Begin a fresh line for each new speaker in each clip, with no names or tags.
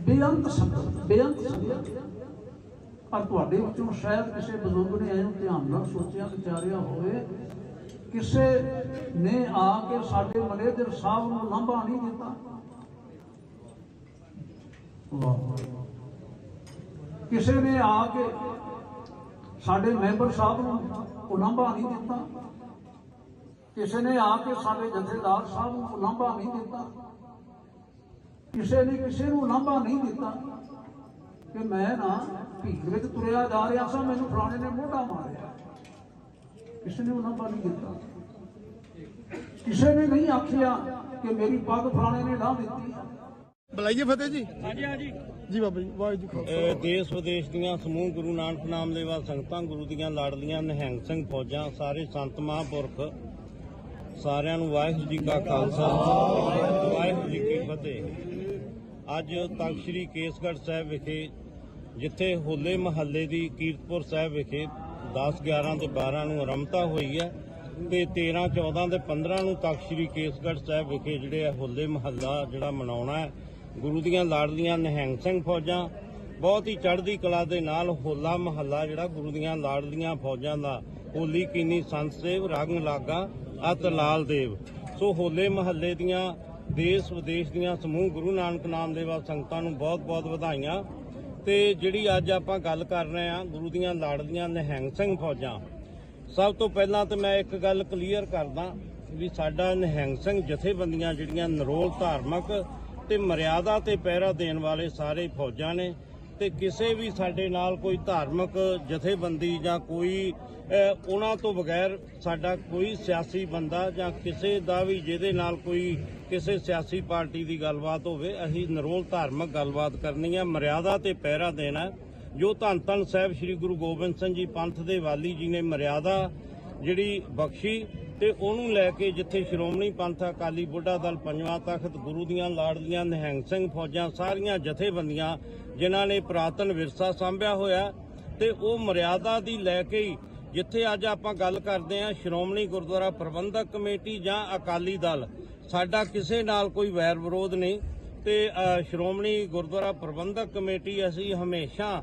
ਬੇਅੰਤ ਸ਼ਬਦ ਬੇਅੰਤ ਸ਼ਬਦ ਪਰ ਤੁਹਾਡੇ ਵਿੱਚੋਂ ਸ਼ਾਇਦ ਕਿਸੇ ਬਜ਼ੁਰਗ ਨੇ ਇਹਨੂੰ ਧਿਆਨ ਨਾਲ ਸੋਚਿਆ, ਵਿਚਾਰਿਆ ਹੋਵੇ। ਕਿਸੇ ਨੇ ਆ ਕੇ ਸਾਡੇ ਮੈਨੇਜਰ ਸਾਹਿਬ ਨੂੰ ਲੰਬਾ ਨਹੀਂ ਦਿੱਤਾ। ਵਾਹ। ਕਿਸੇ ਨੇ ਆ ਕੇ ਸਾਡੇ ਮੈਂਬਰ ਸਾਹਿਬ ਨੂੰ ਉਲੰਭਾ ਨਹੀਂ ਦਿੱਤਾ। ਕਿਸੇ ਨੇ ਆ ਕੇ ਸਾਡੇ ਜਥੇਦਾਰ ਸਾਹਿਬ ਨੂੰ ਉਲੰਭਾ ਨਹੀਂ ਦਿੱਤਾ। ਕਿਸੇ ਨੇ ਕਿਸੇ ਨੂੰ ਉਲੰਭਾ ਨਹੀਂ ਦਿੱਤਾ। ਕਿ ਮੈਂ ਨਾ ਭੀਖ ਵਿੱਚ ਤੁਰਿਆ ਜਾ ਰਿਹਾ ਸਾਂ ਮੈਨੂੰ ਫਲਾਣੇ ਨੇ ਮੋਢਾ ਮਾਰਿਆ। ਕਿਸੇ ਨੇ ਉਲੰਭਾ ਨਹੀਂ ਦਿੱਤਾ ਕਿਸੇ ਨੇ ਨਹੀਂ ਆਖਿਆ ਕਿ ਮੇਰੀ ਪੱਗ ਫਲਾਣੇ ਨੇ ਲਾ ਦਿੱਤੀ।
ਬੁਲਾਈਏ ਫਤਿਹ ਜੀ। ਹਾਂਜੀ ਹਾਂਜੀ। ਜੀ ਬਾਬਾ ਜੀ ਵਾਹਿਗੁਰੂ ਜੀ ਖਾਲਸਾ।
ਦੇਸ਼ ਵਿਦੇਸ਼ ਦੀਆਂ ਸਮੂਹ ਗੁਰੂ ਨਾਨਕ ਨਾਮ ਲੈਵਾ ਸੰਗਤਾਂ ਗੁਰੂ ਦੀਆਂ ਲਾਡਲੀਆਂ ਨਿਹੰਗ ਸਿੰਘ ਫੌਜਾਂ ਸਾਰੇ ਸੰਤ ਮਹਾਂਪੁਰਖ ਸਾਰਿਆਂ ਨੂੰ ਵਾਹਿਗੁਰੂ ਜੀ ਕਾ ਖਾਲਸਾ ਵਾਹਿਗੁਰੂ ਜੀ ਕੀ ਫਤਿਹ। ਅੱਜ ਤਖਤ ਸ੍ਰੀ ਕੇਸਗੜ੍ਹ ਸਾਹਿਬ ਵਿਖੇ, ਜਿੱਥੇ ਹੋਲੇ ਮਹੱਲੇ ਦੀ ਕੀਰਤਪੁਰ ਸਾਹਿਬ ਵਿਖੇ 10 11 ਤੇ 12 ਨੂੰ ਆਰੰਭਤਾ ਹੋਈ ਹੈ ਤੇ 13 14 ਤੇ 15 ਨੂੰ ਤਖਤ ਸ੍ਰੀ ਕੇਸਗੜ੍ਹ ਸਾਹਿਬ ਵਿਖੇ ਜਿਹੜੇ ਆ ਹੋਲੇ ਮਹੱਲਾ ਜਿਹੜਾ ਮਨਾਉਣਾ ਹੈ, ਗੁਰੂ ਦੀਆਂ ਲਾਡਲੀਆਂ ਨਿਹੰਗ ਸਿੰਘ ਫੌਜਾਂ, ਬਹੁਤ ਹੀ ਚੜ੍ਹਦੀ ਕਲਾ ਦੇ ਨਾਲ ਹੋਲਾ ਮਹੱਲਾ ਜਿਹੜਾ ਗੁਰੂ ਦੀਆਂ ਲਾਡਲੀਆਂ ਫੌਜਾਂ ਦਾ, ਹੋਲੀ ਕੀਨੀ ਸੰਤ ਸੇਵ, ਰੰਗ ਲਾਗਾ, ਅਤ ਲਾਲ ਦੇਵ। ਸੋ ਹੋਲੇ ਮਹੱਲੇ ਦੀਆਂ ਦੇਸ਼ ਵਿਦੇਸ਼ ਦੀਆਂ ਸਮੂਹ ਗੁਰੂ ਨਾਨਕ ਨਾਮ ਦੇਵਾ ਸੰਗਤਾਂ ਨੂੰ ਬਹੁਤ-ਬਹੁਤ ਵਧਾਈਆਂ। ਤੇ ਜਿਹੜੀ ਅੱਜ ਆਪਾਂ ਗੱਲ ਕਰ ਰਹੇ ਹਾਂ, ਗੁਰੂ ਦੀਆਂ ਲਾਡਲੀਆਂ ਨਿਹੰਗ ਸਿੰਘ ਫੌਜਾਂ। ਸਭ ਤੋਂ ਪਹਿਲਾਂ ਤਾਂ ਮੈਂ ਇੱਕ ਗੱਲ ਕਲੀਅਰ ਕਰਦਾ ਵੀ ਸਾਡਾ ਨਿਹੰਗ ਸਿੰਘ ਜਥੇਬੰਦੀਆਂ ਜਿਹੜੀਆਂ ਨਰੋਲ ਧਾਰਮਿਕ ਤੇ ਮਰਿਆਦਾ ਤੇ ਪਹਿਰਾ ਦੇਣ ਵਾਲੇ ਸਾਰੇ ਫੌਜਾਂ ਨੇ ਤੇ ਕਿਸੇ ਵੀ ਸਾਡੇ ਨਾਲ ਕੋਈ ਧਾਰਮਿਕ ਜਥੇਬੰਦੀ ਜਾਂ ਕੋਈ ਉਹਨਾਂ ਤੋਂ ਬਗੈਰ ਸਾਡਾ ਕੋਈ ਸਿਆਸੀ ਬੰਦਾ ਜਾਂ ਕਿਸੇ ਦਾ ਵੀ ਜਿਹਦੇ ਨਾਲ ਕੋਈ ਕਿਸੇ ਸਿਆਸੀ ਪਾਰਟੀ ਦੀ ਗੱਲਬਾਤ ਹੋਵੇ, ਅਸੀਂ ਨਰੋਲ ਧਾਰਮਿਕ ਗੱਲਬਾਤ ਕਰਨੀ ਹੈ, ਮਰਿਆਦਾ ਤੇ ਪਹਿਰਾ ਦੇਣਾ ਜੋ ਧੰਨ ਧੰਨ ਸਾਹਿਬ ਸ੍ਰੀ ਗੁਰੂ ਗੋਬਿੰਦ ਸਿੰਘ ਜੀ ਪੰਥ ਦੇ ਵਾਲੀ ਜੀ ਨੇ ਮਰਿਆਦਾ ਜਿਹੜੀ ਬਖਸ਼ੀ ਤੇ ਉਹਨੂੰ ਲੈ ਕੇ ਜਿੱਥੇ ਸ਼੍ਰੋਮਣੀ ਪੰਥ ਅਕਾਲੀ ਬੁੱਢਾ ਦਲ ਪੰਜਵਾਂ ਤਖਤ ਗੁਰੂ ਦੀਆਂ ਲਾਡਲੀਆਂ ਨਿਹੰਗ ਸਿੰਘ ਫੌਜਾਂ ਸਾਰੀਆਂ ਜਥੇਬੰਦੀਆਂ, ਜਿਨ੍ਹਾਂ ਨੇ ਪ੍ਰਾਤਨ ਵਿਰਸਾ ਸੰਭਿਆ ਹੋਇਆ ਤੇ ਉਹ ਮਰਿਆਦਾ ਦੀ ਲੈ ਕੇ ਹੀ ਜਿੱਥੇ ਅੱਜ ਆਪਾਂ ਗੱਲ ਕਰਦੇ ਹਾਂ, ਸ਼੍ਰੋਮਣੀ ਗੁਰਦੁਆਰਾ ਪ੍ਰਬੰਧਕ ਕਮੇਟੀ ਜਾਂ ਅਕਾਲੀ ਦਲ। ਸਾਡਾ ਕਿਸੇ ਨਾਲ ਕੋਈ ਵੈਰ ਵਿਰੋਧ ਨਹੀਂ ਤੇ ਸ਼੍ਰੋਮਣੀ ਗੁਰਦੁਆਰਾ ਪ੍ਰਬੰਧਕ ਕਮੇਟੀ ਅਸੀਂ ਹਮੇਸ਼ਾ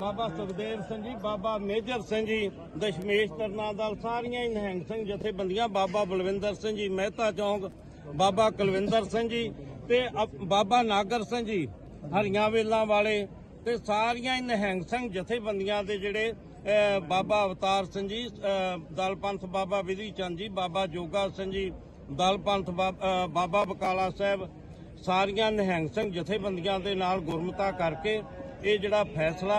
ਬਾਬਾ ਸੁਖਦੇਵ ਸਿੰਘ ਜੀ ਬਾਬਾ ਮੇਜਰ ਸਿੰਘ ਜੀ ਦਸ਼ਮੇਸ਼ ਤਰਨਾ ਦਲ ਸਾਰੀਆਂ ਹੀ ਨਿਹੰਗ ਸਿੰਘ ਜਥੇਬੰਦੀਆਂ ਬਾਬਾ ਬਲਵਿੰਦਰ ਸਿੰਘ ਜੀ ਮਹਿਤਾ ਚੌਂਕ ਬਾਬਾ ਕੁਲਵਿੰਦਰ ਸਿੰਘ ਜੀ ਤੇ ਬਾਬਾ ਨਾਗਰ ਸਿੰਘ ਜੀ ਹਰੀਆਂ ਵੇਲਾਂ ਵਾਲੇ ਤੇ ਸਾਰੀਆਂ ਹੀ ਨਿਹੰਗ ਸਿੰਘ ਜਥੇਬੰਦੀਆਂ ਦੇ ਜਿਹੜੇ ਬਾਬਾ ਅਵਤਾਰ ਸਿੰਘ ਜੀ ਅਹ, ਦਲ ਪੰਥ ਬਾਬਾ ਵਿਧੀ ਚੰਦ ਜੀ ਬਾਬਾ ਜੋਗਾ ਸਿੰਘ ਜੀ ਦਲ ਪੰਥ ਬਾਬ- ਬਾਬਾ ਬਕਾਲਾ ਸਾਹਿਬ ਸਾਰੀਆਂ ਨਿਹੰਗ ਸਿੰਘ ਜਥੇਬੰਦੀਆਂ ਦੇ ਨਾਲ ਗੁਰਮਤਾ ਕਰਕੇ ਇਹ ਜਿਹੜਾ ਫੈਸਲਾ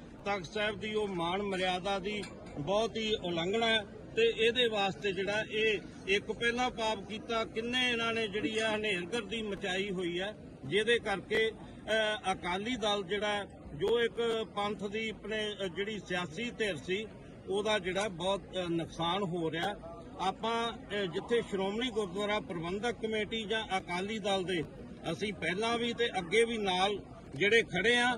ਤਖਤ ਸਾਹਿਬ ਦੀ ਉਹ ਮਾਣ ਮਰਿਆਦਾ ਦੀ ਬਹੁਤ ਹੀ ਉਲੰਘਣਾ ਹੈ ਤੇ ਇਹਦੇ ਵਾਸਤੇ ਜਿਹੜਾ ਇਹ ਇੱਕ ਪਹਿਲਾਂ ਪਾਪ ਕੀਤਾ, ਕਿੰਨੇ ਇਹਨਾਂ ਨੇ ਜਿਹੜੀ ਹੈ ਹਨੇਰਗਰਦੀ ਮਚਾਈ ਹੋਈ ਹੈ, ਜਿਹਦੇ ਕਰਕੇ ਅਕਾਲੀ ਦਲ ਜਿਹੜਾ ਜੋ ਇੱਕ ਪੰਥ ਦੀ ਆਪਣੇ ਜਿਹੜੀ ਸਿਆਸੀ ਧਿਰ ਸੀ, ਉਹਦਾ ਜਿਹੜਾ ਬਹੁਤ ਨੁਕਸਾਨ ਹੋ ਰਿਹਾ। ਆਪਾਂ ਜਿੱਥੇ ਸ਼੍ਰੋਮਣੀ ਗੁਰਦੁਆਰਾ ਪ੍ਰਬੰਧਕ ਕਮੇਟੀ ਜਾਂ ਅਕਾਲੀ ਦਲ ਦੇ, ਅਸੀਂ ਪਹਿਲਾਂ ਵੀ ਤੇ ਅੱਗੇ ਵੀ ਨਾਲ ਜਿਹੜੇ ਖੜੇ ਆ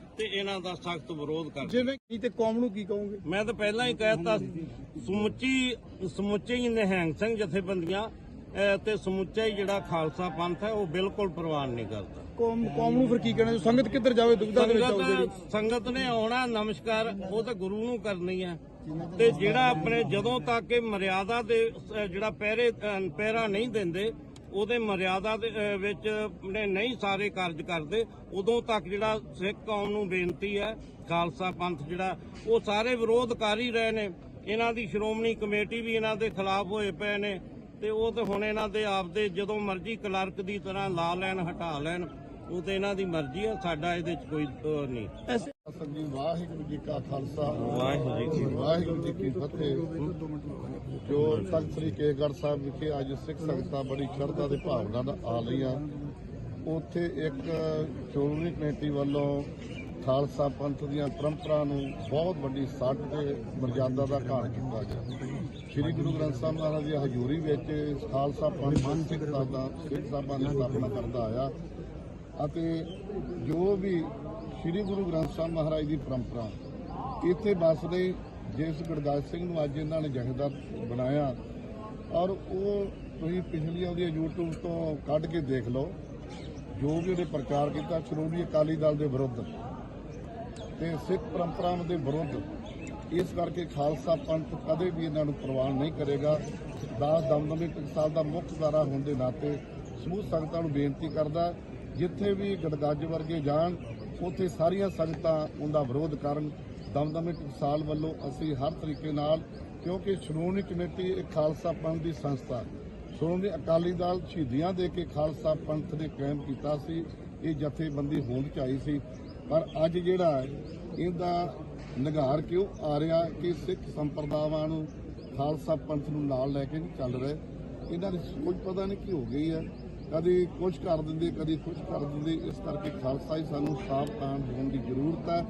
ਤੇ ਇਹਨਾਂ ਦਾ ਸਖਤ ਵਿਰੋਧ ਕਰਦੇ
ਜਿਵੇਂ ਕੀ ਤੇ ਕੌਮ ਨੂੰ ਕੀ ਕਹੋਗੇ?
ਮੈਂ ਤਾਂ ਪਹਿਲਾਂ ਹੀ ਕਹਿਤਾ ਸਮੁੱਚੀ ਸਮੁੱਚੇ ਹੀ ਨਿਹੰਗ ਸਿੰਘ ਜਥੇਬੰਦੀਆਂ ਤੇ ਸਮੁੱਚਾ ਹੀ ਜਿਹੜਾ ਖਾਲਸਾ ਪੰਥ ਹੈ ਉਹ ਬਿਲਕੁਲ ਪ੍ਰਵਾਨ ਨਹੀਂ ਕਰਦਾ।
ਕੌਮ ਕੌਮ ਨੂੰ ਫਿਰ ਕੀ ਕਹਿਣਾ? ਸੰਗਤ ਕਿੱਧਰ ਜਾਵੇ ਦੁਬਿਧਾ ਦੇ ਵਿੱਚ ਆਉ ਜਿਹੜੀ।
ਸੰਗਤ ਨੇ ਆਉਣਾ ਨਮਸਕਾਰ ਉਹ ਤਾਂ ਗੁਰੂ ਨੂੰ ਕਰਨੀ ਹੈ। ਤੇ ਜਿਹੜਾ ਆਪਣੇ ਜਦੋਂ ਤੱਕ ਇਹ ਮਰਿਆਦਾ ਦੇ ਜਿਹੜਾ ਪਹਿਰੇ ਪਹਿਰਾ ਨਹੀਂ ਦਿੰਦੇ ਉਹਦੇ ਮਰਿਆਦਾ ਦੇ ਅਹ, ਵਿੱਚ ਨੇ ਨਹੀਂ ਸਾਰੇ ਕਾਰਜ ਕਰਦੇ ਉਦੋਂ ਤੱਕ ਜਿਹੜਾ ਸਿੱਖ ਕੌਮ ਨੂੰ ਬੇਨਤੀ ਹੈ ਖਾਲਸਾ ਪੰਥ ਜਿਹੜਾ ਉਹ ਸਾਰੇ ਵਿਰੋਧ ਕਰ ਹੀ ਰਹੇ ਨੇ। ਇਹਨਾਂ ਦੀ ਸ਼੍ਰੋਮਣੀ ਕਮੇਟੀ ਵੀ ਇਹਨਾਂ ਦੇ ਖਿਲਾਫ ਹੋਏ ਪਏ ਨੇ ਤੇ ਉਹ ਤੇ ਹੁਣ ਇਹਨਾਂ ਦੇ ਆਪਦੇ ਜਦੋਂ ਮਰਜ਼ੀ ਕਲਰਕ ਦੀ ਤਰ੍ਹਾਂ ਲਾ ਲੈਣ ਹਟਾ ਲੈਣ। ਉਹ ਤੇ ਇਹਨਾਂ ਦੀ ਮਰਜ਼ੀ ਹੈ ਸਾਡਾ ਇਹਦੇ 'ਚ ਕੋਈ ਅਹ, ਨਹੀਂ।
ਜੀ ਵਾਹਿਗੁਰੂ ਜੀ ਕਾ ਖਾਲਸਾ।
ਵਾਹਿਗੁਰੂ ਜੀ ਕੀ
ਵਾਹਿਗੁਰੂ ਜੀ ਕੀ ਫਤਿਹ। ਜੋ ਤਖਤ ਸ੍ਰੀ ਕੇਸਗੜ੍ਹ ਸਾਹਿਬ ਵਿਖੇ ਅੱਜ ਸਿੱਖ ਸੰਗਤਾਂ ਬੜੀ ਸ਼ਰਧਾ ਦੇ ਭਾਵਨਾ ਨਾਲ ਆ ਰਹੀਆਂ। ਉੱਥੇ ਇੱਕ ਸ਼੍ਰੋਮਣੀ ਕਮੇਟੀ ਵੱਲੋਂ ਖਾਲਸਾ ਪੰਥ ਦੀਆਂ ਪਰੰਪਰਾ ਨੂੰ ਬਹੁਤ ਵੱਡੀ ਸੱਟ ਤੇ ਮਰਜ਼ਾਦਾ ਦਾ ਘਾਣ ਕੀਤਾ ਗਿਆ। ਸ੍ਰੀ ਗੁਰੂ ਗ੍ਰੰਥ ਸਾਹਿਬ ਮਹਾਰਾਜ ਦੀ ਹਜ਼ੂਰੀ ਵਿੱਚ ਖਾਲਸਾ ਪੰਥ ਸਿੱਖ ਸਾਹਿਬਾਂ ਦੀ ਸਥਾਪਨਾ ਕਰਦਾ ਆਇਆ। ਅਤੇ ਜੋ ਵੀ ਸ੍ਰੀ ਗੁਰੂ ਗ੍ਰੰਥ ਸਾਹਿਬ ਮਹਾਰਾਜ ਦੀ ਪਰੰਪਰਾ, ਇੱਥੇ ਵੱਸਦੇ ਜਿਸ ਗੁਰਦਾਸ ਸਿੰਘ ਨੂੰ ਅੱਜ ਇਹਨਾਂ ਨੇ ਜਥੇਦਾਰ ਬਣਾਇਆ, ਔਰ ਉਹ ਤੁਸੀਂ ਪਿਛਲੀਆਂ ਉਹਦੀਆਂ YouTube ਤੋਂ ਕੱਢ ਕੇ ਦੇਖ ਲਓ, ਜੋ ਵੀ ਉਹਨੇ ਪ੍ਰਚਾਰ ਕੀਤਾ, ਸ਼੍ਰੋਮਣੀ ਅਕਾਲੀ ਦਲ ਦੇ ਵਿਰੁੱਧ ਤੇ ਸਿੱਖ ਪਰੰਪਰਾਵਾਂ ਦੇ ਵਿਰੁੱਧ, ਇਸ ਕਰਕੇ ਖਾਲਸਾ ਪੰਥ ਕਦੇ ਵੀ ਇਹਨਾਂ ਨੂੰ ਪ੍ਰਵਾਨ ਨਹੀਂ ਕਰੇਗਾ। ਦਾਸ ਦਮਦਮੀ ਟਕਸਾਲ ਦਾ ਮੁੱਖ ਧਾਰਾ ਹੋਣ ਦੇ ਨਾਤੇ ਸਮੂਹ ਸੰਗਤਾਂ ਨੂੰ ਬੇਨਤੀ ਕਰਦਾ ਜਿੱਥੇ ਵੀ ਗੜਗੱਜ ਵਰਗੇ ਜਾਣ, ਉੱਥੇ ਸਾਰੀਆਂ ਸੰਗਤਾਂ ਉਹਦਾ ਵਿਰੋਧ ਕਰਨ। ਦਮਦਮੇ ਟਕਸਾਲ ਵੱਲੋਂ ਅਸੀਂ ਹਰ ਤਰੀਕੇ ਨਾਲ, ਕਿਉਂਕਿ ਸ਼੍ਰੋਮਣੀ ਕਮੇਟੀ ਇੱਕ ਖਾਲਸਾ ਪੰਥ ਦੀ ਸੰਸਥਾ। ਸ਼੍ਰੋਮਣੀ ਅਕਾਲੀ ਦਲ ਸ਼ਹੀਦੀਆਂ ਦੇ ਕੇ ਖਾਲਸਾ ਪੰਥ ਨੇ ਕਾਇਮ ਕੀਤਾ ਸੀ, ਇਹ ਜਥੇਬੰਦੀ ਹੋਂਦ ਚ ਆਈ ਸੀ। ਪਰ ਅੱਜ ਜਿਹੜਾ ਇਹਦਾ ਨਿਗਾਰ ਕਿਉਂ ਆ ਰਿਹਾ ਕਿ ਸਿੱਖ ਸੰਪਰਦਾਵਾਂ ਨੂੰ ਖਾਲਸਾ ਪੰਥ ਨੂੰ ਨਾਲ ਲੈ ਕੇ ਨਹੀਂ ਚੱਲ ਰਹੇ? ਇਹਨਾਂ ਦੀ ਕੁਝ ਪਤਾ ਨਹੀਂ ਕੀ ਹੋ ਗਈ ਹੈ। ਕਦੀ ਕੁਝ ਕਰ ਦਿੰਦੇ, ਕਦੀ ਕੁਝ ਕਰ ਦਿੰਦੇ। ਇਸ ਕਰਕੇ ਖਾਲਸਾ ਹੀ ਸਾਨੂੰ ਸਾਵਧਾਨ ਹੋਣ ਦੀ ਜ਼ਰੂਰਤ ਹੈ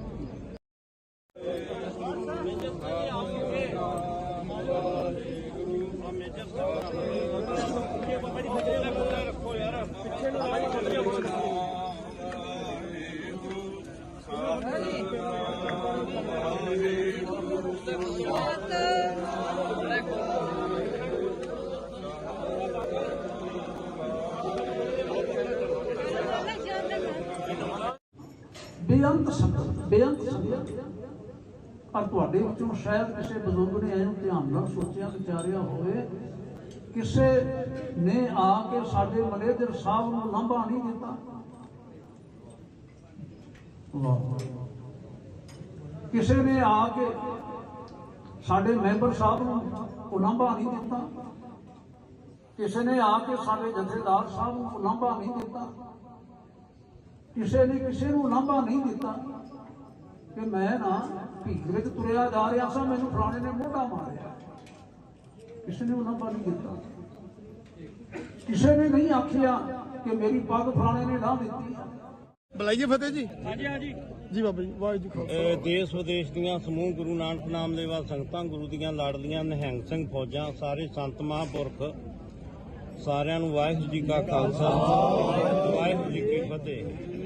ਬੇਅੰਤ ਸੰਗਤ ਬੇਅੰਤ ਸੰਗਤ ਪਰ ਤੁਹਾਡੇ ਵਿੱਚੋਂ ਸ਼ਾਇਦ ਕਿਸੇ ਬਜ਼ੁਰਗ ਨੇ ਐਂ ਧਿਆਨ ਨਾਲ ਸੋਚਿਆ, ਵਿਚਾਰਿਆ ਹੋਵੇ। ਕਿਸੇ ਨੇ ਆ ਕੇ ਸਾਡੇ ਮੈਨੇਜਰ ਸਾਹਿਬ ਨੂੰ ਲੰਬਾ ਨਹੀਂ ਦਿੱਤਾ। ਵਾਹ। ਕਿਸੇ ਨੇ ਆ ਕੇ ਸਾਡੇ ਮੈਂਬਰ ਸਾਹਿਬ ਨੂੰ ਉਲਾਂਭਾ ਨਹੀਂ ਦਿੱਤਾ। ਕਿਸੇ ਨੇ ਆ ਕੇ ਸਾਡੇ ਜਥੇਦਾਰ ਸਾਹਿਬ ਨੂੰ ਉਲਾਂਭਾ ਨਹੀਂ ਦਿੱਤਾ। ਕਿਸੇ ਨੇ ਕਿਸੇ ਨੂੰ ਲਾਂਭਾ ਨਹੀਂ ਦਿੱਤਾ। ਕਿ ਮੈਂ ਨਾ ਭੀੜ ਵਿੱਚ ਤੁਰਿਆ ਜਾ ਰਿਹਾ ਸਾਂ ਮੈਨੂੰ ਫਲਾਣੇ ਨੇ ਮੋਢਾ ਮਾਰਿਆ। ਕਿਸੇ ਨੇ ਉਹ ਲਾਂਭਾ ਨਹੀਂ ਦਿੱਤਾ ਕਿਸੇ ਨੇ ਨਹੀਂ ਆਖਿਆ ਕਿ ਮੇਰੀ ਪੱਗ ਫਲਾਣੇ ਨੇ ਲਾ ਦਿੱਤੀ।
ਬੁਲਾਈਏ ਫਤਿਹ ਜੀ। ਹਾਂਜੀ ਹਾਂਜੀ। ਜੀ ਬਾਬਾ ਜੀ ਵਾਹਿਗੁਰੂ ਖਾਲਸਾ।
ਇਹ ਦੇਸ਼ ਵਿਦੇਸ਼ ਦੀਆਂ ਸਮੂਹ ਗੁਰੂ ਨਾਨਕ ਨਾਮ ਲੈਵਾ ਸੰਗਤਾਂ ਗੁਰੂ ਦੀਆਂ ਲਾਡਲੀਆਂ ਨਿਹੰਗ ਸਿੰਘ ਫੌਜਾਂ ਸਾਰੇ ਸੰਤ ਮਹਾਂਪੁਰਖ ਸਾਰਿਆਂ ਨੂੰ ਵਾਹਿਗੁਰੂ ਜੀ ਕਾ ਖਾਲਸਾ ਵਾਹਿਗੁਰੂ ਜੀ ਕੀ ਫਤਿਹ।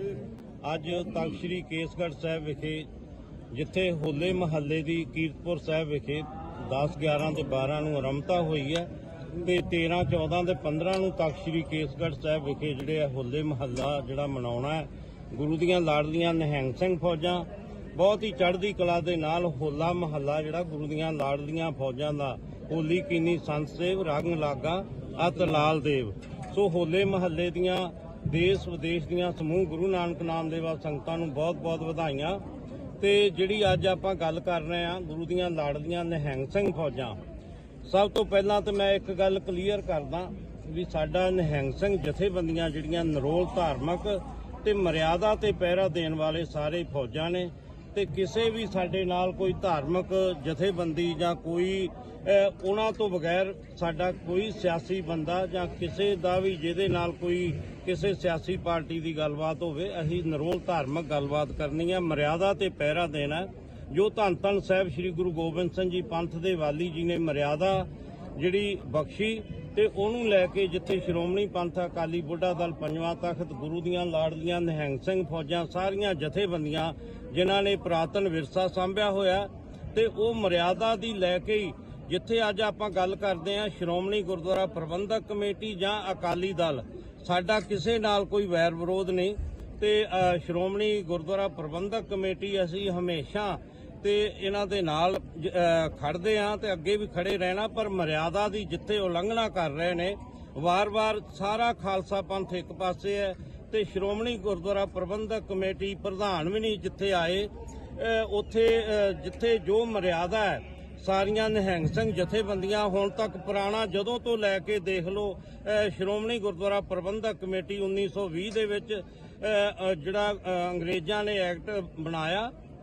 ਅੱਜ ਤਖਤ ਸ੍ਰੀ ਕੇਸਗੜ੍ਹ ਸਾਹਿਬ ਵਿਖੇ, ਜਿੱਥੇ ਹੋਲੇ ਮਹੱਲੇ ਦੀ ਕੀਰਤਪੁਰ ਸਾਹਿਬ ਵਿਖੇ 10 11 ਤੇ 12 ਨੂੰ ਆਰੰਭਤਾ ਹੋਈ ਹੈ ਤੇ 13 14 ਤੇ 15 ਨੂੰ ਤਖਤ ਸ੍ਰੀ ਕੇਸਗੜ੍ਹ ਸਾਹਿਬ ਵਿਖੇ ਜਿਹੜੇ ਆ ਹੋਲੇ ਮਹੱਲਾ ਜਿਹੜਾ ਮਨਾਉਣਾ ਹੈ, ਗੁਰੂ ਦੀਆਂ ਲਾੜਲੀਆਂ ਨਿਹੰਗ ਸਿੰਘ ਫੌਜਾਂ, ਬਹੁਤ ਹੀ ਚੜ੍ਹਦੀ ਕਲਾ ਦੇ ਨਾਲ ਹੋਲਾ ਮਹੱਲਾ ਜਿਹੜਾ ਗੁਰੂ ਦੀਆਂ ਲਾੜਲੀਆਂ ਫੌਜਾਂ ਦਾ, ਹੋਲੀ ਕੀਨੀ ਸੰਤ ਸੇਵ, ਰੰਗ ਲਾਗਾ, ਅਤ ਲਾਲ ਦੇਵ। ਸੋ ਹੋਲੇ ਮਹੱਲੇ ਦੀਆਂ ਦੇਸ਼ ਵਿਦੇਸ਼ ਦੀਆਂ ਸਮੂਹ ਗੁਰੂ ਨਾਨਕ ਨਾਮ ਦੇਵਾ ਸੰਗਤਾਂ ਨੂੰ ਬਹੁਤ-ਬਹੁਤ ਵਧਾਈਆਂ। ਤੇ ਜਿਹੜੀ ਅੱਜ ਆਪਾਂ ਗੱਲ ਕਰ ਰਹੇ ਹਾਂ, ਗੁਰੂ ਦੀਆਂ ਲਾਡਲੀਆਂ ਨਿਹੰਗ ਸਿੰਘ ਫੌਜਾਂ। ਸਭ ਤੋਂ ਪਹਿਲਾਂ ਤਾਂ ਮੈਂ ਇੱਕ ਗੱਲ ਕਲੀਅਰ ਕਰਦਾ ਵੀ ਸਾਡਾ ਨਿਹੰਗ ਸਿੰਘ ਜਥੇਬੰਦੀਆਂ ਜਿਹੜੀਆਂ ਨਰੋਲ ਧਾਰਮਿਕ ਤੇ ਮਰਿਆਦਾ ਤੇ ਪਹਿਰਾ ਦੇਣ ਵਾਲੇ ਸਾਰੇ ਫੌਜਾਂ ਨੇ ਤੇ ਕਿਸੇ ਵੀ ਸਾਡੇ ਨਾਲ ਕੋਈ ਧਾਰਮਿਕ ਜਥੇਬੰਦੀ ਜਾਂ ਕੋਈ ਉਹਨਾਂ ਤੋਂ ਬਗੈਰ ਸਾਡਾ ਕੋਈ ਸਿਆਸੀ ਬੰਦਾ ਜਾਂ ਕਿਸੇ ਦਾ ਵੀ ਜਿਹਦੇ ਨਾਲ ਕੋਈ ਕਿਸੇ ਸਿਆਸੀ ਪਾਰਟੀ ਦੀ ਗੱਲਬਾਤ ਹੋਵੇ, ਅਸੀਂ ਨਰੋਲ ਧਾਰਮਿਕ ਗੱਲਬਾਤ ਕਰਨੀ ਹੈ ਮਰਿਆਦਾ ਤੇ ਪਹਿਰਾ ਦੇਣਾ ਹੈ। ਜੋ ਧੰਨ ਧੰਨ ਸਾਹਿਬ ਸ੍ਰੀ ਗੁਰੂ ਗੋਬਿੰਦ ਸਿੰਘ ਜੀ ਪੰਥ ਦੇ ਵਾਲੀ ਜੀ ਨੇ ਮਰਿਆਦਾ ਜਿਹੜੀ ਬਖਸ਼ੀ ਤੇ ਉਹਨੂੰ ਲੈ ਕੇ ਜਿੱਥੇ ਸ਼੍ਰੋਮਣੀ ਪੰਥ ਅਕਾਲੀ ਬੁੱਢਾ ਦਲ ਪੰਜਵਾਂ ਤਖਤ ਗੁਰੂ ਦੀਆਂ ਲਾਡਲੀਆਂ ਨਿਹੰਗ ਸਿੰਘ ਫੌਜਾਂ ਸਾਰੀਆਂ ਜਥੇਬੰਦੀਆਂ ਜਿਨ੍ਹਾਂ ਨੇ ਪ੍ਰਾਤਨ ਵਿਰਸਾ ਸੰਭਿਆ ਹੋਇਆ ਤੇ ਉਹ ਮਰਿਆਦਾ ਦੀ ਲੈ ਕੇ ਹੀ ਜਿੱਥੇ ਅੱਜ ਆਪਾਂ ਗੱਲ ਕਰਦੇ ਹਾਂ ਸ਼੍ਰੋਮਣੀ ਗੁਰਦੁਆਰਾ ਪ੍ਰਬੰਧਕ ਕਮੇਟੀ ਜਾਂ ਅਕਾਲੀ ਦਲ ਸਾਡਾ ਕਿਸੇ ਨਾਲ ਕੋਈ ਵੈਰ ਵਿਰੋਧ ਨਹੀਂ ਤੇ ਸ਼੍ਰੋਮਣੀ ਗੁਰਦੁਆਰਾ ਪ੍ਰਬੰਧਕ ਕਮੇਟੀ ਅਸੀਂ ਹਮੇਸ਼ਾ ਤੇ ਇਹਨਾਂ ਦੇ ਨਾਲ ਜ- ਅ, ਖੜਦੇ ਆ ਤੇ ਅੱਗੇ ਵੀ ਖੜੇ ਰਹਿਣਾ ਪਰ ਮਰਿਆਦਾ ਦੀ ਜਿੱਥੇ ਉਲੰਘਣਾ ਕਰ ਰਹੇ ਨੇ ਵਾਰ-ਵਾਰ ਸਾਰਾ ਖਾਲਸਾ ਪੰਥ ਇੱਕ ਪਾਸੇ ਹੈ ਤੇ ਸ਼੍ਰੋਮਣੀ ਗੁਰਦੁਆਰਾ ਪ੍ਰਬੰਧਕ ਕਮੇਟੀ ਪ੍ਰਧਾਨ ਵੀ ਨਹੀਂ ਜਿੱਥੇ ਆਏ ਉੱਥੇ ਜਿੱਥੇ ਜੋ ਮਰਿਆਦਾ ਹੈ, ਸਾਰੀਆਂ ਨਿਹੰਗ ਸਿੰਘ ਜਥੇਬੰਦੀਆਂ ਹੁਣ ਤੱਕ ਪੁਰਾਣਾ ਜਦੋਂ ਤੋਂ ਲੈ ਕੇ ਦੇਖ ਲਓ ਸ਼੍ਰੋਮਣੀ ਗੁਰਦੁਆਰਾ ਪ੍ਰਬੰਧਕ ਕਮੇਟੀ 1920 ਦੇ ਵਿੱਚ ਜਿਹੜਾ ਅੰਗਰੇਜ਼ਾਂ ਨੇ ਐਕਟ ਬਣਾਇਆ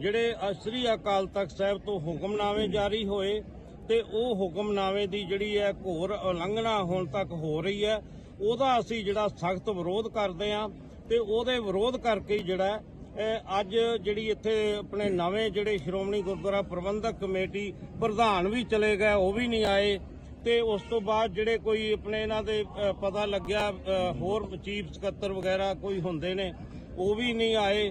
ਜਿਹੜੇ ਅ, ਸ੍ਰੀ ਅਕਾਲ ਤਖਤ ਸਾਹਿਬ ਤੋਂ ਹੁਕਮਨਾਮੇ ਜਾਰੀ ਹੋਏ ਤੇ ਉਹ ਹੁਕਮਨਾਮੇ ਦੀ ਜਿਹੜੀ ਹੈ ਘੋਰ ਉਲੰਘਣਾ ਹੁਣ ਤੱਕ ਹੋ ਰਹੀ ਹੈ ਉਹਦਾ ਅਸੀਂ ਜਿਹੜਾ ਸਖਤ ਵਿਰੋਧ ਕਰਦੇ ਹਾਂ ਤੇ ਉਹਦੇ ਵਿਰੋਧ ਕਰਕੇ ਜਿਹੜਾ ਅੱਜ ਜਿਹੜੀ ਇੱਥੇ ਆਪਣੇ ਨਵੇਂ ਜਿਹੜੇ ਸ਼੍ਰੋਮਣੀ ਗੁਰਦੁਆਰਾ ਪ੍ਰਬੰਧਕ ਕਮੇਟੀ ਪ੍ਰਧਾਨ ਵੀ ਚਲੇ ਗਏ ਉਹ ਵੀ ਨਹੀਂ ਆਏ ਤੇ ਉਸ ਤੋਂ ਬਾਅਦ ਜਿਹੜੇ ਕੋਈ ਆਪਣੇ ਇਹਨਾਂ ਦੇ ਪਤਾ ਲੱਗਿਆ ਹੋਰ ਚੀਫ ਸਕੱਤਰ ਵਗੈਰਾ ਕੋਈ ਹੁੰਦੇ ਨੇ ਉਹ ਵੀ ਨਹੀਂ ਆਏ।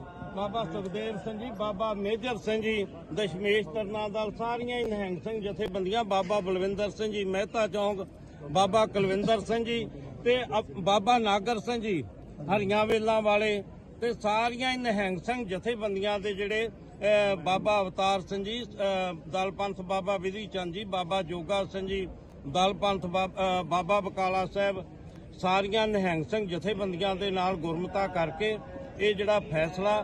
ਬਾਬਾ ਸੁਖਦੇਵ ਸਿੰਘ ਜੀ ਬਾਬਾ ਮੇਜਰ ਸਿੰਘ ਜੀ ਦਸ਼ਮੇਸ਼ ਤਰਨਾ ਦਲ ਸਾਰੀਆਂ ਹੀ ਨਿਹੰਗ ਸਿੰਘ ਜਥੇਬੰਦੀਆਂ ਬਾਬਾ ਬਲਵਿੰਦਰ ਸਿੰਘ ਜੀ ਮਹਿਤਾ ਚੌਂਕ ਬਾਬਾ ਕੁਲਵਿੰਦਰ ਸਿੰਘ ਜੀ ਤੇ ਅਪ- ਬਾਬਾ ਨਾਗਰ ਸਿੰਘ ਜੀ ਹਰੀਆਂ ਵੇਲਾਂ ਵਾਲੇ ਤੇ ਸਾਰੀਆਂ ਹੀ ਨਿਹੰਗ ਸਿੰਘ ਜਥੇਬੰਦੀਆਂ ਦੇ ਜਿਹੜੇ ਬਾਬਾ ਅਵਤਾਰ ਸਿੰਘ ਜੀ ਅਹ, ਦਲ ਪੰਥ ਬਾਬਾ ਵਿਧੀ ਚੰਦ ਜੀ ਬਾਬਾ ਜੋਗਾ ਸਿੰਘ ਜੀ ਦਲ ਪੰਥ ਬਾਬ- ਬਾਬਾ ਬਕਾਲਾ ਸਾਹਿਬ ਸਾਰੀਆਂ ਨਿਹੰਗ ਸਿੰਘ ਜਥੇਬੰਦੀਆਂ ਦੇ ਨਾਲ ਗੁਰਮਤਾ ਕਰਕੇ ਇਹ ਜਿਹੜਾ ਫੈਸਲਾ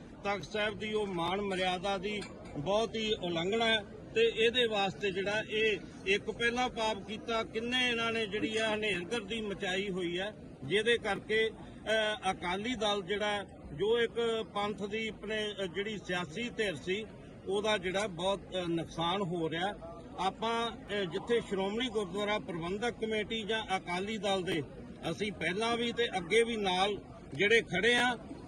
ਤਖਤ ਸਾਹਿਬ ਦੀ ਉਹ ਮਾਣ ਮਰਿਆਦਾ ਦੀ ਬਹੁਤ ਹੀ ਉਲੰਘਣਾ ਹੈ ਤੇ ਇਹਦੇ ਵਾਸਤੇ ਜਿਹੜਾ ਇਹ ਇੱਕ ਪਹਿਲਾਂ ਪਾਪ ਕੀਤਾ, ਕਿੰਨੇ ਇਹਨਾਂ ਨੇ ਜਿਹੜੀ ਆ ਹੈ ਹਨੇਰਗਰਦੀ ਮਚਾਈ ਹੋਈ ਹੈ, ਜਿਹਦੇ ਕਰਕੇ ਅਕਾਲੀ ਦਲ ਜਿਹੜਾ ਜੋ ਇੱਕ ਪੰਥ ਦੀ ਆਪਣੇ ਜਿਹੜੀ ਸਿਆਸੀ ਧਿਰ ਸੀ, ਉਹਦਾ ਜਿਹੜਾ ਬਹੁਤ ਨੁਕਸਾਨ ਹੋ ਰਿਹਾ ਆਪਾਂ ਜਿੱਥੇ ਸ਼੍ਰੋਮਣੀ ਗੁਰਦੁਆਰਾ ਪ੍ਰਬੰਧਕ ਕਮੇਟੀ ਜਾਂ ਅਕਾਲੀ ਦਲ ਦੇ, ਅਸੀਂ ਪਹਿਲਾਂ ਵੀ ਤੇ ਅੱਗੇ ਵੀ ਨਾਲ ਜਿਹੜੇ ਖੜੇ ਆ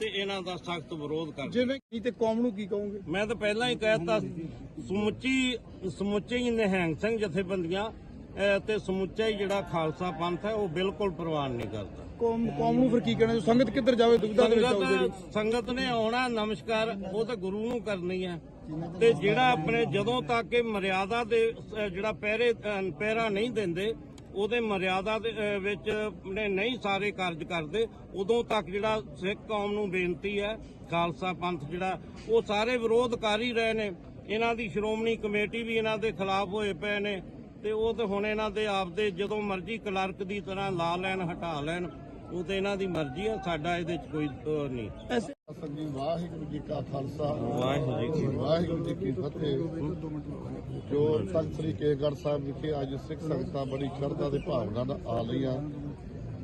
ਤੇ ਇਹਨਾਂ ਦਾ ਸਖਤ ਵਿਰੋਧ ਕਰਦੇ
ਜਿਵੇਂ ਕੀ ਤੇ ਕੌਮ ਨੂੰ ਕੀ ਕਹੋਗੇ?
ਮੈਂ ਤਾਂ ਪਹਿਲਾਂ ਹੀ ਕਹਿਤਾ ਸਮੁੱਚੀ ਸਮੁੱਚੇ ਹੀ ਨਿਹੰਗ ਸਿੰਘ ਜਥੇਬੰਦੀਆਂ ਤੇ ਸਮੁੱਚਾ ਹੀ ਜਿਹੜਾ ਖਾਲਸਾ ਪੰਥ ਹੈ ਉਹ ਬਿਲਕੁਲ ਪ੍ਰਵਾਨ ਨਹੀਂ ਕਰਦਾ।
ਕੌਮ ਕੌਮ ਨੂੰ ਫਿਰ ਕੀ ਕਹਿਣਾ? ਸੰਗਤ ਕਿੱਧਰ ਜਾਵੇ ਦੁਬਿਧਾ ਦੇ ਵਿੱਚ ਆਉ ਜਿਹੜੀ
ਸੰਗਤ ਨੇ ਆਉਣਾ ਨਮਸਕਾਰ ਉਹ ਤਾਂ ਗੁਰੂ ਨੂੰ ਕਰਨੀ ਹੈ। ਤੇ ਜਿਹੜਾ ਆਪਣੇ ਜਦੋਂ ਤੱਕ ਇਹ ਮਰਿਆਦਾ ਦੇ ਜਿਹੜਾ ਪਹਿਰੇ ਪਹਿਰਾ ਨਹੀਂ ਦਿੰਦੇ ਉਹਦੇ ਮਰਿਆਦਾ ਦੇ ਅਹ, ਵਿੱਚ ਨੇ ਨਹੀਂ ਸਾਰੇ ਕਾਰਜ ਕਰਦੇ ਉਦੋਂ ਤੱਕ ਜਿਹੜਾ ਸਿੱਖ ਕੌਮ ਨੂੰ ਬੇਨਤੀ ਹੈ ਖਾਲਸਾ ਪੰਥ ਜਿਹੜਾ ਉਹ ਸਾਰੇ ਵਿਰੋਧ ਕਰ ਹੀ ਰਹੇ ਨੇ। ਇਹਨਾਂ ਦੀ ਸ਼੍ਰੋਮਣੀ ਕਮੇਟੀ ਵੀ ਇਹਨਾਂ ਦੇ ਖਿਲਾਫ ਹੋਏ ਪਏ ਨੇ ਤੇ ਉਹ ਤੇ ਹੁਣ ਇਹਨਾਂ ਦੇ ਆਪਦੇ ਜਦੋਂ ਮਰਜ਼ੀ ਕਲਰਕ ਦੀ ਤਰ੍ਹਾਂ ਲਾ ਲੈਣ ਹਟਾ ਲੈਣ ਉਹ ਤੇ ਇਹਨਾਂ ਦੀ ਮਰਜ਼ੀ ਆ ਸਾਡਾ ਇਹਦੇ 'ਚ ਕੋਈ ਅਹ, ਨਹੀਂ।
ਵਾਹਿਗੁਰੂ ਜੀ ਕਾ ਖਾਲਸਾ।
ਵਾਹਿਗੁਰੂ ਜੀ ਕੀ
ਵਾਹਿਗੁਰੂ ਜੀ ਕੀ ਫਤਿਹ। ਜੋ ਤਖਤ ਸ੍ਰੀ ਕੇਸਗੜ੍ਹ ਸਾਹਿਬ ਵਿਖੇ ਅੱਜ ਸਿੱਖ ਸੰਗਤਾਂ ਬੜੀ ਸ਼ਰਧਾ ਦੇ ਭਾਵਨਾ ਨਾਲ ਆ ਰਹੀਆਂ।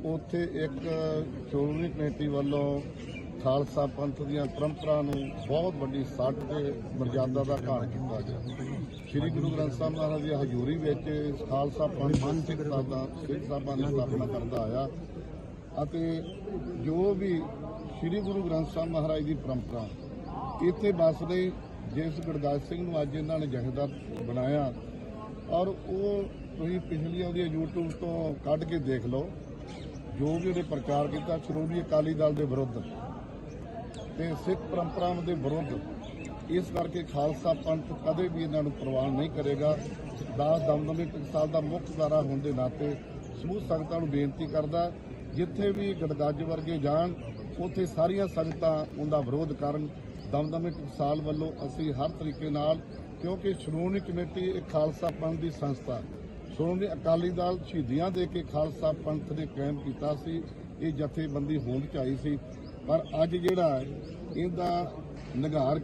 ਉੱਥੇ ਇੱਕ ਸ਼੍ਰੋਮਣੀ ਕਮੇਟੀ ਵੱਲੋਂ ਖਾਲਸਾ ਪੰਥ ਦੀਆਂ ਪਰੰਪਰਾ ਨੂੰ ਬਹੁਤ ਵੱਡੀ ਸੱਟ ਤੇ ਮਰਜ਼ਾਦਾ ਦਾ ਘਾਣ ਕੀਤਾ ਗਿਆ। ਸ੍ਰੀ ਗੁਰੂ ਗ੍ਰੰਥ ਸਾਹਿਬ ਮਹਾਰਾਜ ਦੀ ਹਜ਼ੂਰੀ ਵਿੱਚ ਖਾਲਸਾ ਪੰਥ ਸਿੱਖ ਸਾਹਿਬਾਂ ਦੀ ਸਥਾਪਨਾ ਕਰਦਾ ਆਇਆ। ਅਤੇ ਜੋ ਵੀ ਸ੍ਰੀ ਗੁਰੂ ਗ੍ਰੰਥ ਸਾਹਿਬ ਮਹਾਰਾਜ ਦੀ ਪਰੰਪਰਾ, ਇੱਥੇ ਵੱਸਦੇ ਜਿਸ ਗੁਰਦਾਸ ਸਿੰਘ ਨੂੰ ਅੱਜ ਇਹਨਾਂ ਨੇ ਜਥੇਦਾਰ ਬਣਾਇਆ, ਔਰ ਉਹ ਤੁਸੀਂ ਪਿਛਲੀਆਂ ਉਹਦੀਆਂ YouTube ਤੋਂ ਕੱਢ ਕੇ ਦੇਖ ਲਓ, ਜੋ ਵੀ ਉਹਨੇ ਪ੍ਰਚਾਰ ਕੀਤਾ ਸ਼੍ਰੋਮਣੀ ਅਕਾਲੀ ਦਲ ਦੇ ਵਿਰੁੱਧ ਤੇ ਸਿੱਖ ਪਰੰਪਰਾਵਾਂ ਦੇ ਵਿਰੁੱਧ, ਇਸ ਕਰਕੇ ਖਾਲਸਾ ਪੰਥ ਕਦੇ ਵੀ ਇਹਨਾਂ ਨੂੰ ਪ੍ਰਵਾਨ ਨਹੀਂ ਕਰੇਗਾ। ਦਾਸ ਦਮਦਮੀ ਟਕਸਾਲ ਦਾ ਮੁੱਖ ਧਾਰਾ ਹੋਣ ਦੇ ਨਾਤੇ ਸਮੂਹ ਸੰਗਤਾਂ ਨੂੰ ਬੇਨਤੀ ਕਰਦਾ ਜਿੱਥੇ ਵੀ ਗੜਗੱਜ ਵਰਗੇ ਜਾਣ ਉੱਥੇ ਸਾਰੀਆਂ ਸੰਗਤਾਂ ਉਹਦਾ ਵਿਰੋਧ ਕਰਨ। ਦਮਦਮੇ ਟਕਸਾਲ ਵੱਲੋਂ ਅਸੀਂ ਹਰ ਤਰੀਕੇ ਨਾਲ ਕਿਉਂਕਿ ਸ਼੍ਰੋਮਣੀ ਕਮੇਟੀ ਇੱਕ ਖਾਲਸਾ ਪੰਥ ਦੀ ਸੰਸਥਾ। ਸ਼੍ਰੋਮਣੀ ਅਕਾਲੀ ਦਲ ਸ਼ਹੀਦੀਆਂ ਦੇ ਕੇ ਖਾਲਸਾ ਪੰਥ ਨੇ ਕਾਇਮ ਕੀਤਾ ਸੀ ਇਹ ਜਥੇਬੰਦੀ ਹੋਂਦ ਚ ਆਈ ਸੀ। ਪਰ ਅੱਜ ਜਿਹੜਾ ਹੈ, ਇਹਦਾ ਨਿਗਾਰ